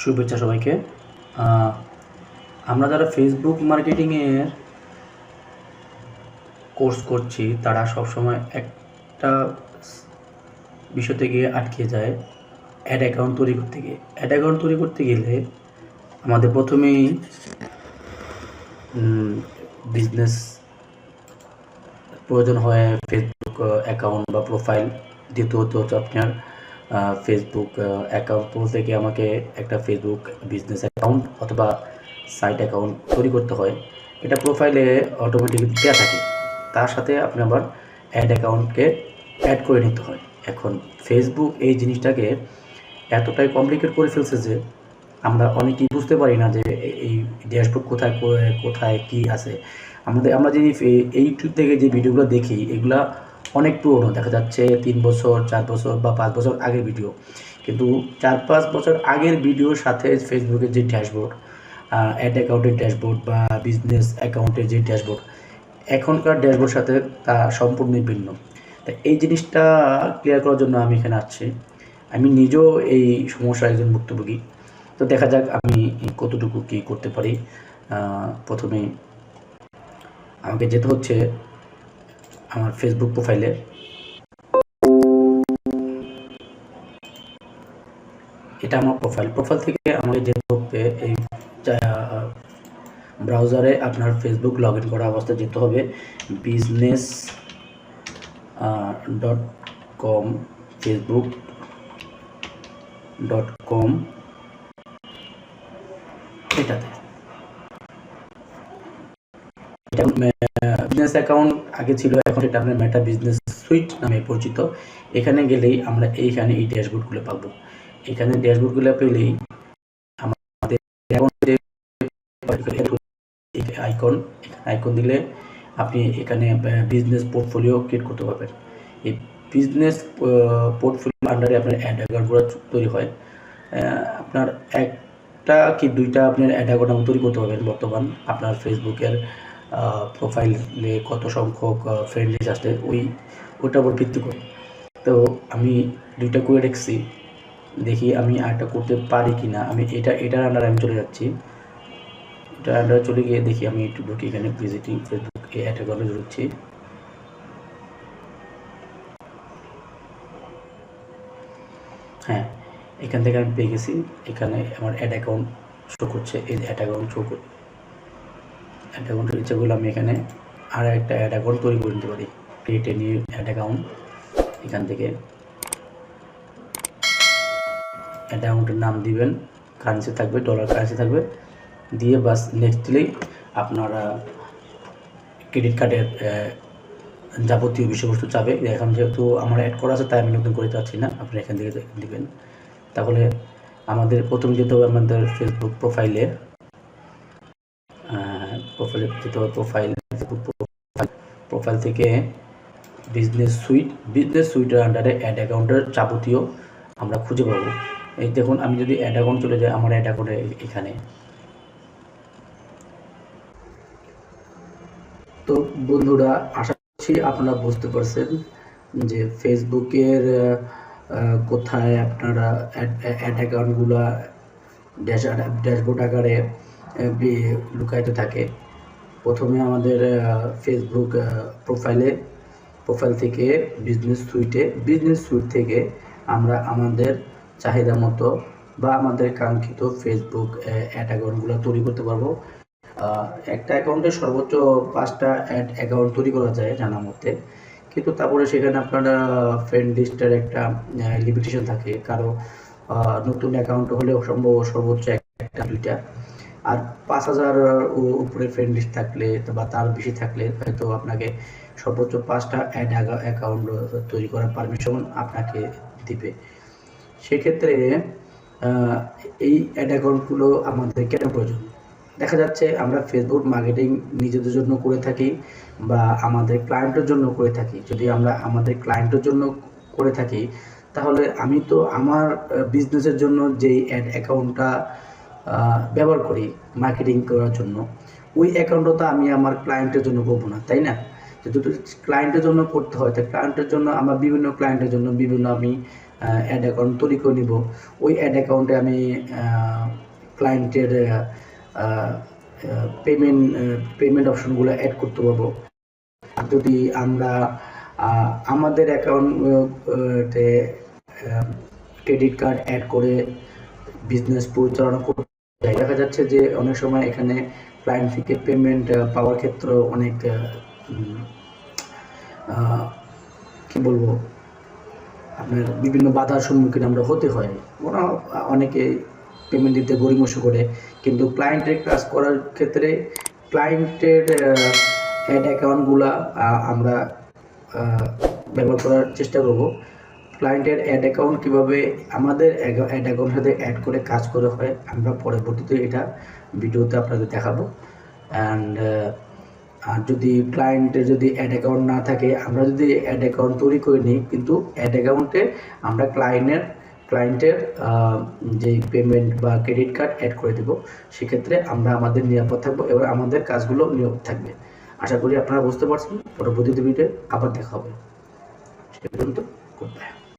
শুভেচ্ছা সবাইকে। আমরা যারা ফেসবুক মার্কেটিংয়ের কোর্স করছি, তারা সবসময় একটা বিষয় থেকে আটকে যায় অ্যাড অ্যাকাউন্ট তৈরি করতে গিয়ে। অ্যাড অ্যাকাউন্ট তৈরি করতে গেলে আমাদের প্রথমেই বিজনেস প্রয়োজন হয় ফেসবুক অ্যাকাউন্ট বা প্রোফাইল দ্বিতীয়ত হচ্ছে আপনার ফেসবুক অ্যাকাউন্ট পোস্ট থেকে আমাকে একটা ফেসবুক বিজনেস অ্যাকাউন্ট অথবা সাইট অ্যাকাউন্ট তৈরি করতে হয়। এটা প্রোফাইলে অটোমেটিকলি দেওয়া থাকে। তার সাথে আপনি আবার অ্যাড অ্যাকাউন্টকে অ্যাড করে নিতে হয়। এখন ফেসবুক এই জিনিসটাকে এতটাই কমপ্লিকেট করে ফেলছে যে আমরা অনেকেই বুঝতে পারি না যে এই ড্যাশবোর্ড কোথায় কোথায় কি আছে। আমাদের, আমরা যে এই ইউটিউব থেকে যে ভিডিওগুলো দেখি, এগুলা অনেক পুরনো, দেখা যাচ্ছে তিন বছর, চার বছর বা পাঁচ বছর আগের ভিডিও কিন্তু চার, পাঁচ বছর আগের ভিডিওর সাথে ফেসবুকের যে ড্যাশবোর্ড অ্যাড অ্যাকাউন্টের ড্যাশবোর্ড বা বিজনেস অ্যাকাউন্টের যে ড্যাশবোর্ড এখনকার ড্যাশবোর্ড সাথে তা সম্পূর্ণই ভিন্ন। তা এই জিনিসটা ক্লিয়ার করার জন্য আমি এখানে আসছি। আমি নিজেও এই সমস্যার একজন ভুক্তভোগী। তো দেখা যাক আমি কতটুকু কি করতে পারি। প্রথমে আমাকে যেতে হচ্ছে আমার ফেসবুক প্রোফাইলে এটা আমার প্রোফাইল প্রোফাইল থেকে আমাকে যেতে এই ব্রাউজারে আপনার ফেসবুক লগ ইন করা অবস্থায় যেতে হবে। Business dot com Facebook dot com এটাতে। বিজনেস অ্যাকাউন্ট আগে ছিল এখন এটা আপনার মেটা বিজনেস সুইট নামে পরিচিত। এখানে গেলেই আমরা এইখানে এই ড্যাশবোর্ডগুলো পাবো। এখানে ড্যাশবোর্ডগুলো পেলেই আমাদের আইকন আইকন দিলে আপনি এখানে বিজনেস পোর্টফোলিও ক্রিয়েট করতে পারবেন। এই বিজনেস পোর্টফোলিও আন্ডারে আপনার অ্যাড অ্যাকাউন্টগুলো তৈরি হয়। আপনার একটা কি দুইটা আপনার অ্যাড অ্যাকাউন্ট তৈরি করতে পারবেন বর্তমান আপনার ফেসবুকের প্রোফাইলে কত সংখ্যক ফ্রেন্ড লিস্ট আসছে, ওই ওটার উপর ভিত্তি করে। তো আমি দুইটা করে রেখেছি দেখি আমি আরেকটা করতে পারি কি না আমি এটা, এটার আন্ডারে আমি চলে যাচ্ছি। এটার আন্ডারে চলে গিয়ে দেখি আমি একটু ঢুকি এখানে ভিজিটিং ফেসবুক এই অ্যাড অ্যাকাউন্টে ঢুকছি। হ্যাঁ এখান থেকে আমি পেয়ে গেছি। এখানে আমার অ্যাড অ্যাকাউন্ট শো করছে, এই অ্যাড অ্যাকাউন্ট শো করে অ্যাড অ্যাকাউন্টের ইচ্ছাগুলো আমি এখানে আর একটা অ্যাড অ্যাকাউন্ট তৈরি করে নিতে পারি create a new ad account এখান থেকে অ্যাড অ্যাকাউন্টের নাম দিবেন। কারেন্সি থাকবে ডলার কারেন্সি থাকবে। দিয়ে বাস নেক্সট দিলেই আপনারা ক্রেডিট কার্ডের যাবতীয় বিষয়বস্তু চাবে। এখন যেহেতু আমার অ্যাড করা আছে, তাই আমি নতুন করে চাচ্ছি না। আপনি এখান থেকে দিবেন। তাহলে আমাদের প্রথম যেতে হবে আমাদের ফেসবুক প্রোফাইলে প্রোফাইলে যেতে হবে প্রোফাইল প্রোফাইল থেকে বিজনেস সুইট বিজনেস সুইটের আন্ডারে অ্যাড অ্যাকাউন্টের যাবতীয় আমরা খুঁজে পাবো। এই দেখুন, আমি যদি অ্যাড অ্যাকাউন্ট চলে যাই আমার অ্যাড অ্যাকাউন্টে এখানে। তো বন্ধুরা, আশা করছি আপনারা বুঝতে পারছেন যে ফেসবুকের কোথায় আপনারা অ্যাড অ্যাকাউন্টগুলো ড্যাশ ড্যাশবোর্ড আকারে লুকায়িত থাকে। প্রথমে আমাদের ফেসবুক প্রোফাইলে প্রোফাইল থেকে বিজনেস সুইটে বিজনেস সুইট থেকে আমরা আমাদের চাহিদা মতো বা আমাদের কাঙ্ক্ষিত ফেসবুক অ্যাড অ্যাকাউন্টগুলো তৈরি করতে পারব। একটা অ্যাকাউন্টে সর্বোচ্চ পাঁচটা অ্যাড অ্যাকাউন্ট তৈরি করা যায় জানা মতে কিন্তু তারপরে সেখানে আপনার ফ্রেন্ড লিস্টের একটা লিমিটেশন থাকে। কারও নতুন অ্যাকাউন্ট হলেও সম্ভব সর্বোচ্চ একটা দুইটা। আর পাঁচ হাজার উপরে ফ্রেন্ড লিস্ট থাকলে বা তার বেশি থাকলে হয়তো আপনাকে সর্বোচ্চ পাঁচটা অ্যাড অ্যাকাউন্ট তৈরি করার পারমিশন আপনাকে দিবে। সেক্ষেত্রে এই অ্যাড অ্যাকাউন্টগুলো আমাদের কেন প্রয়োজন? দেখা যাচ্ছে আমরা ফেসবুক মার্কেটিং নিজেদের জন্য করে থাকি বা আমাদের ক্লায়েন্টের জন্য করে থাকি। যদি আমরা আমাদের ক্লায়েন্টের জন্য করে থাকি, তাহলে আমি তো আমার বিজনেসের জন্য যেই অ্যাড অ্যাকাউন্টটা ব্যবহার করি মার্কেটিং করার জন্য। ওই অ্যাকাউন্টটা তো আমি আমার ক্লায়েন্টের জন্য করব না, তাই না? যদি ক্লায়েন্টের জন্য করতে হয় তাই ক্লায়েন্টের জন্য আমার বিভিন্ন ক্লায়েন্টের জন্য বিভিন্ন আমি অ্যাড অ্যাকাউন্ট তৈরি করে নিব। ওই অ্যাড অ্যাকাউন্টে আমি ক্লায়েন্টের পেমেন্ট পেমেন্ট অপশনগুলো অ্যাড করতে পারব। যদি আমরা আমাদের অ্যাকাউন্টে ক্রেডিট কার্ড অ্যাড করে বিজনেস পরিচালনা করতে দেখা যাচ্ছে যে অনেক সময় এখানে ক্লায়েন্ট থেকে পেমেন্ট পাওয়ার ক্ষেত্রে অনেক কি বলব, আপনার বিভিন্ন বাধার সম্মুখীন আমরা হতে হয়। ওরা অনেকে পেমেন্ট দিতে গরিমস করে, কিন্তু ক্লায়েন্টের কাজ করার ক্ষেত্রে ক্লায়েন্টের অ্যাড অ্যাকাউন্টগুলা আমরা ব্যবহার করার চেষ্টা করব। ক্লায়েন্টের অ্যাড অ্যাকাউন্ট কীভাবে আমাদের অ্যাড অ্যাকাউন্টের সাথে অ্যাড করে কাজ করে হয়, আমরা পরবর্তীতে এটা ভিডিওতে আপনাদের দেখাবো। অ্যান্ড আর যদি ক্লায়েন্টের যদি অ্যাড অ্যাকাউন্ট না থাকে, আমরা যদি অ্যাড অ্যাকাউন্ট তৈরি করে নিই, কিন্তু অ্যাড অ্যাকাউন্টে আমরা ক্লায়েন্টের ক্লায়েন্টের যে পেমেন্ট বা ক্রেডিট কার্ড অ্যাড করে দেবো, সেক্ষেত্রে আমরা আমাদের নিরাপদ থাকব এবং আমাদের কাজগুলো নিরাপদ থাকবে। আশা করি আপনারা বুঝতে পারছেন। পরবর্তীতে ভিডিও আবার দেখা হবে। সে পর্যন্ত গুড বাই